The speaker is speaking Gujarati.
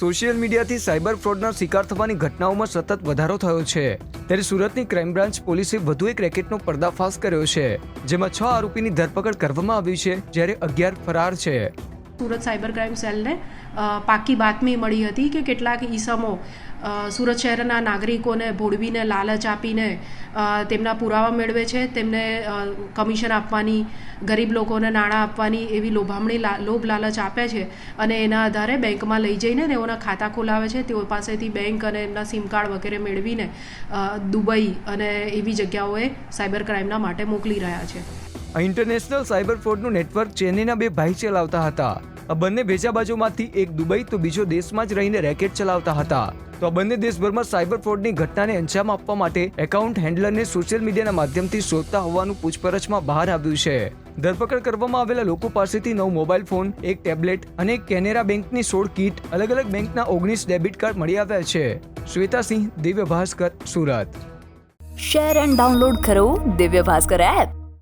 સોશિયલ મીડિયાથી સાયબર ફ્રોડના શિકાર થવાની ઘટનાઓમાં સતત વધારો થયો છે. ત્યારે સુરતની ક્રાઇમ બ્રાન્ચ પોલીસે વધુ એક રેકેટનો પર્દાફાશ કર્યો છે, જેમાં છ આરોપીની ધરપકડ કરવામાં આવી છે, જ્યારે અગિયાર ફરાર છે. સુરત સાયબર ક્રાઇમ સેલને પાકી બાતમી મળી હતી કે કેટલાક ઈસમો સુરત શહેરના નાગરિકોને ભોળવીને લાલચ આપીને તેમના પુરાવા મેળવે છે. તેમને કમિશન આપવાની, ગરીબ લોકોને નાણાં આપવાની એવી લોભામણી લોભ લાલચ આપે છે અને એના આધારે બેંકમાં લઈ જઈને તેઓના ખાતા ખોલાવે છે. તેઓ પાસેથી બેંક અને એમના સિમ કાર્ડ વગેરે મેળવીને દુબઈ અને એવી જગ્યાઓએ સાયબર ક્રાઇમના માટે મોકલી રહ્યા છે. ઇન્ટરનેશનલ સાયબર ફ્રોડનું નેટવર્ક ચેન્નઈના બે ભાઈ ચલાવતા હતા. આ બંને વેચા બાજુમાંથી એક દુબઈ તો બીજો દેશમાં જ રહીને રેકેટ ચલાવતા હતા. તો આ બંને દેશભરમાં સાયબર ફ્રોડની ઘટનાને અંજામ આપવા માટે એકાઉન્ટ હેન્ડલરને સોશિયલ મીડિયાના માધ્યમથી શોધતા હોવાનું પૂછપરછમાં બહાર આવ્યું છે. ધરપકડ કરવામાં આવેલા લોકો પાસેથી નવ મોબાઈલ ફોન, એક ટેબ્લેટ અને કેનેરા બેંકની સોળ કીટ અલગ અલગ બેંકના ઓગણીસ ડેબિટ કાર્ડ મળી આવ્યા છે. Shweta Singh, Divya Bhaskar, Surat. Share and download કરો દિવ્ય ભાસ્કર એપ